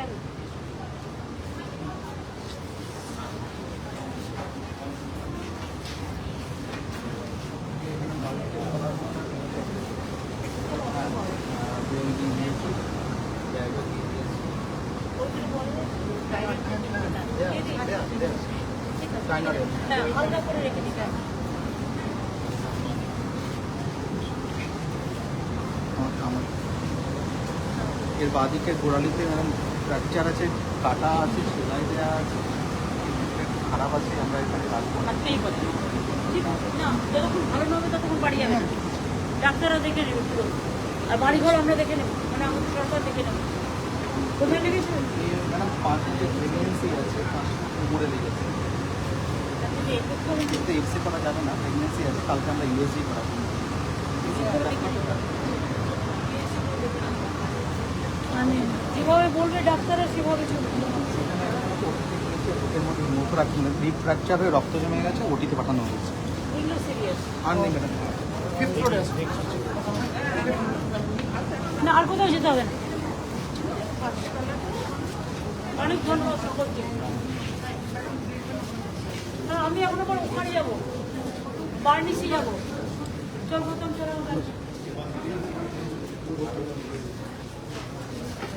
কেন হ্যাঁ আলাদা করে রেখে দিতে হবে। এর বাদিকে গোড়ালিতে ম্যাডাম ফ্র্যাকচার আছে কাটা আছে সেলাই দেওয়া আছে খারাপ আছে আমরা এখানে রাখব ডাক্তাররা দেখে নেবে পুরো। আর আমরা দেখে নেব মানে আমাদের সরকার দেখে নেব। কোথায় লেগেছে? ম্যাডাম পাঁচে যে প্রেগনেন্সি আছে পাঁচটা উপরে লেগেছে। করে কিন্তু করা যাবে না প্রেগনেন্সি আছে কালকে আমরা ইউএসজি করাবো। মানে যেভাবে বলবে ডাক্তাররা সেভাবে মুখ রাখছি ডিপ ফ্র্যাকচার রক্ত জমে গেছে ওটিতে পাঠানো হয়েছে। এগুলো সিরিয়াস আর নেই ম্যাডাম ফিফথ ফ্লোরে আছে। না আর কোথাও যেতে হবে না। অনেক ধন্যবাদ সকলকে। না, আমি এখন আবার ওখানে যাব। বার্নিসে যাব। চল গৌতম চলে আমার কাছে। আপনারা উপরে আছে কি না?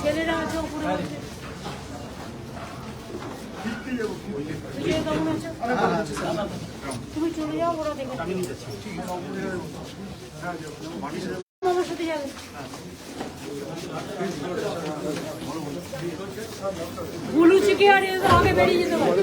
ছেলেরা আছে উপরে তুমি চলে যাও, ওরা দেখে আমার সাথে যাবে। গুলু চিকে আর আগে বেরিয়ে যেতে পারে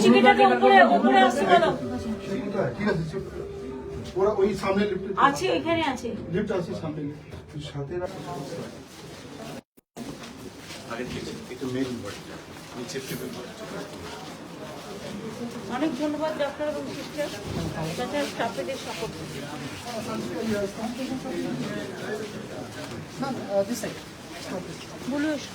কি প্রবলেম উপরে উপরে আসতে বলো ঠিক আছে ওরা ওই সামনে লিফট আছে এখানে আছে। লিফট আছে সামনে। সাথে আগে থেকে একটু মেন থেকে অনেক ধন্যবাদ ডক্টর এবং সিস্টার। তাছাড়া স্টাফেদের সকল। বলু এসো।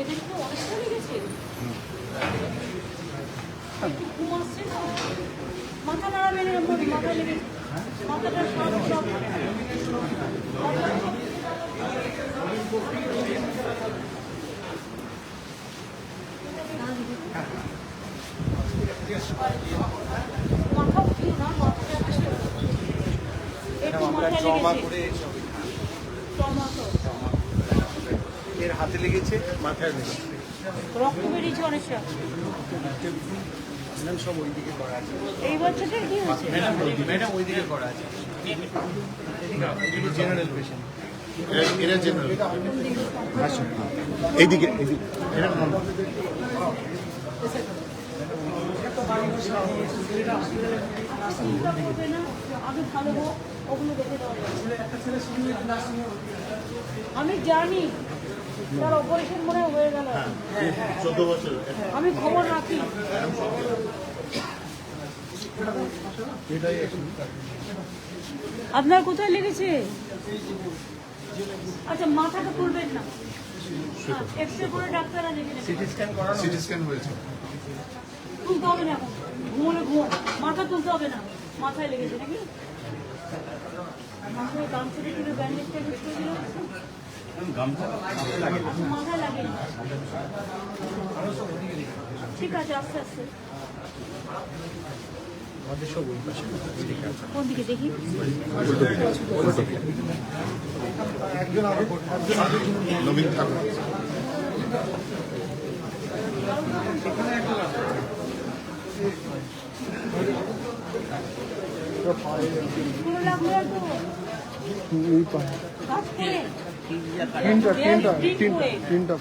এদের তো অনেকটা লেগেছে একটু ঘুম আসছে না মাথা নাড়াবে না এরকম করে, মাথা লেগেছে মাথাটা সব সব মাথা উঠিয়ে না মাথাটা একটু একটু আমরা মাথায় ট্রমা লেগেছে করে এসব ট্রমা তো এর হাতে লেগেছে মাথায় লেগেছে। রক্ত বেরিয়েছে অনেকটা ম্যাডাম সব ওইদিকে করা আছে। এই বাচ্চাটার কি হয়েছে? ম্যাডাম ম্যাডাম ওইদিকে করা আছে। জেনারেল পেশেন্ট এরা জেনারেল এইদিকে এইদিকে। আমি জানি তার অপারেশন মনে হয়ে গেল। আমি খবর রাখি। আপনার কোথায় লেগেছে? আচ্ছা মাথাটা তুলবেন না। সিটি স্ক্যান করানো সিটি স্ক্যান হয়েছে। তুলতে হবে না মাথা তুলতে হবে না মাথায় লেগেছে নাকি মাথায় গামছা দিয়ে ব্যান্ডেজটা ইউজ মাথায় লাগে ঠিক আছে আস্তে আস্তে কোন দিকে দেখি? নবীন ঠাকুর। পুরো লাগল তো এই পায়ে কাজ করে তিনটা। তিনটা তিনটা quick. তিনটা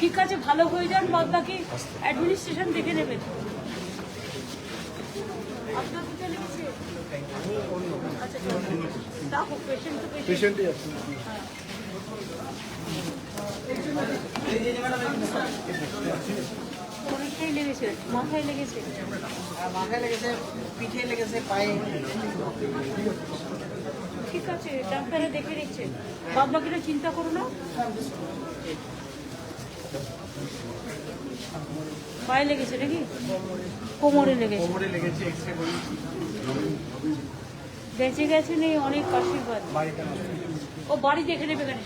ঠিক আছে ভালো হয়ে যান বাদ বাকি অ্যাডমিনিস্ট্রেশন দেখে নেবেন। আচ্ছা লেগেছে মাথায় লেগেছে। মাথায় লেগেছে পিঠে লেগেছে পায়ে। ঠিক আছে ডাক্তারে দেখে নিচ্ছে। বাদ বাকিটা চিন্তা করো না। পায়ে লেগেছে নাকি? কোমরে লেগেছে। কোমরে লেগেছে এক্সরে করি। বেঁচে গেছে নেই অনেক আশীর্বাদ। ও বাড়ি দেখে নেবে কেন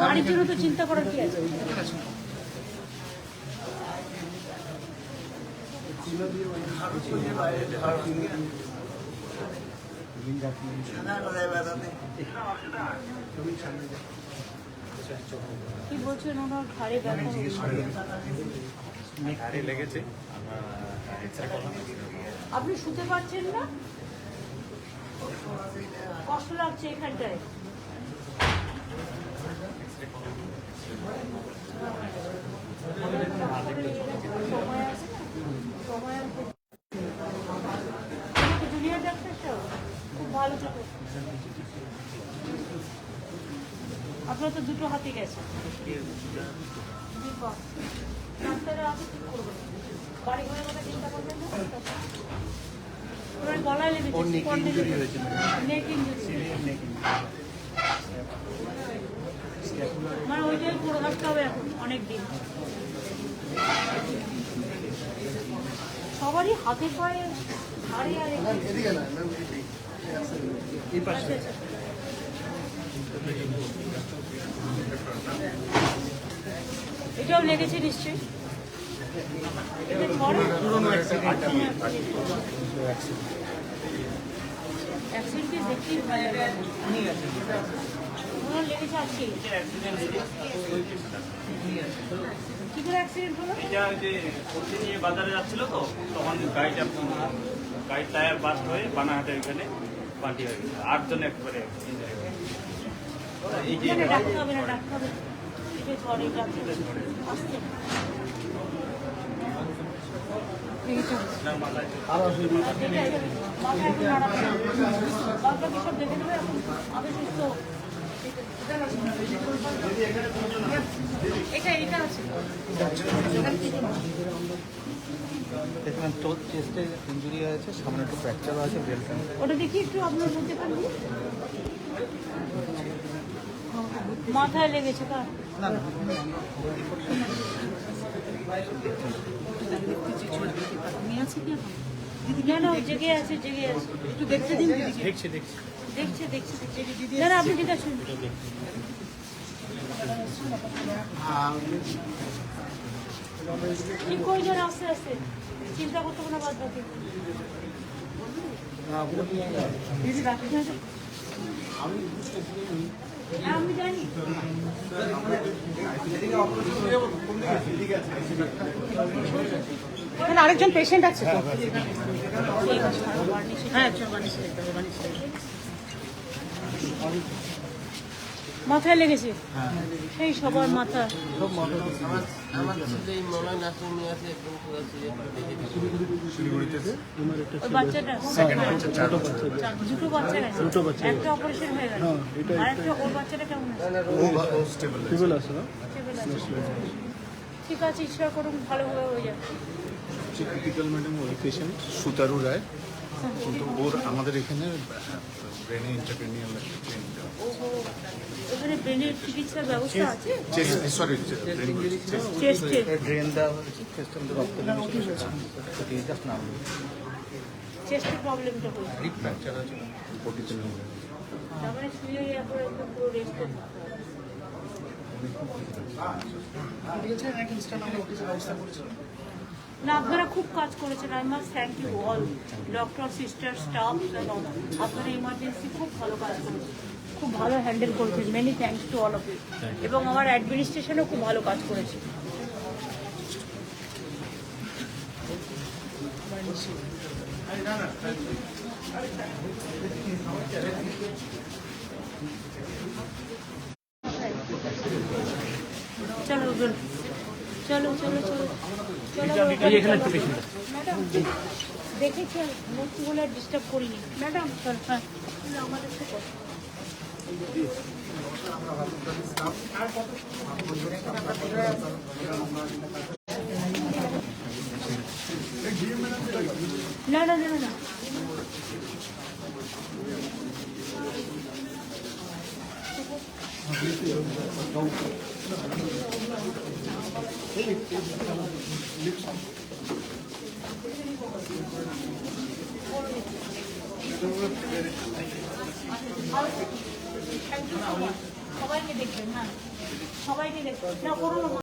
বাড়ির জন্য তো চিন্তা করার কি আছে? কি বলছেন ওনার ঘাড়ে লেগেছে। আপনি শুতে পারছেন না? কষ্ট লাগছে এখানটায়। সময় আছে। আপনি কি junior ডাক্তার সাহেব? খুব ভালো ছোট আপনার তো দুটো হাতে গেছে বাহ। আছে ঠিক করবে বাড়ি ঘরের কথা চিন্তা করবেন না ওনার গলায় লেগেছে। হয়েছে neck injury। মানে ওইটাই পড়ে থাকতে হবে এখন অনেক দিন সবারই হাতে পায়ে ঘাড়ে আর এদিকে না এই পাশে। এটাও লেগেছে নিশ্চয়ই। বাজারে যাচ্ছিল তো তখন গাড়িটা গাড়ির টায়ার বাস্ট হয়ে বানাহাটে ওইখানে পাল্টি হয়ে গেছে। আটজন একবারে এটা। এটা আছে দেখলাম তো চেস্টে ইঞ্জুরি হয়েছে, সামনে একটু ফ্র্যাকচারও আছে বেল্ট ওটা দেখি একটু আপনার মধ্যে মাথায় লেগেছে কার? না না না না ও জেগে আছে জেগে আছে। একটু দেখতে দিন দেখছি দেখছি। দেখছে দেখছে দেখছে। না না আপনি ঠিক আছেন। ঠিক করে যান আস্তে আস্তে? চিন্তা করতে হবে না বাদ বাকি। আমি আরেকজন পেশেন্ট আছে হ্যাঁ মাথায় লেগেছে। সেই সবার মাথা। ওই বাচ্চাটা। দুটো বাচ্চা একটা অপারেশন হয়ে ওর বাচ্চাটা কেমন আছে। ঠিক আছে ঈশ্বর করুন ভালোভাবে হয়ে যাবে ক্রিটিক্যাল ম্যাডাম ওই পেশেন্ট সুতারু রায়। কিন্তু ওর আমাদের এখানে ব্রেনে ইন্টারক্রেনিয়াল এখানে ব্রেনের চিকিৎসার ব্যবস্থা আছে? সরি চেস্টে ড্রেন দেওয়া হয়েছে চেস্টের রক্ত চেস্টের প্রবলেমটা হয়েছে ডিপ ফ্র্যাকচার আছে। তারপরে শুয়ে একবার পুরো রেস্ট করতে হবে। না আপনারা খুব কাজ করেছেন I must thank you all doctor sister staff আপনারা ইমার্জেন্সি খুব ভালো কাজ করেছেন খুব ভালো হ্যান্ডেল করেছেন many thanks to all of you এবং আমার অ্যাডমিনিস্ট্রেশনও খুব ভালো কাজ করেছে। চলো চলো চলো চলো। দেখেছি আর মূর্তি বলে ডিস্টার্ব করিনি ম্যাডাম আমাদের। না না না না সবাইকে দেখবেন হ্যাঁ। সবাইকে দেখবেন। না করুন।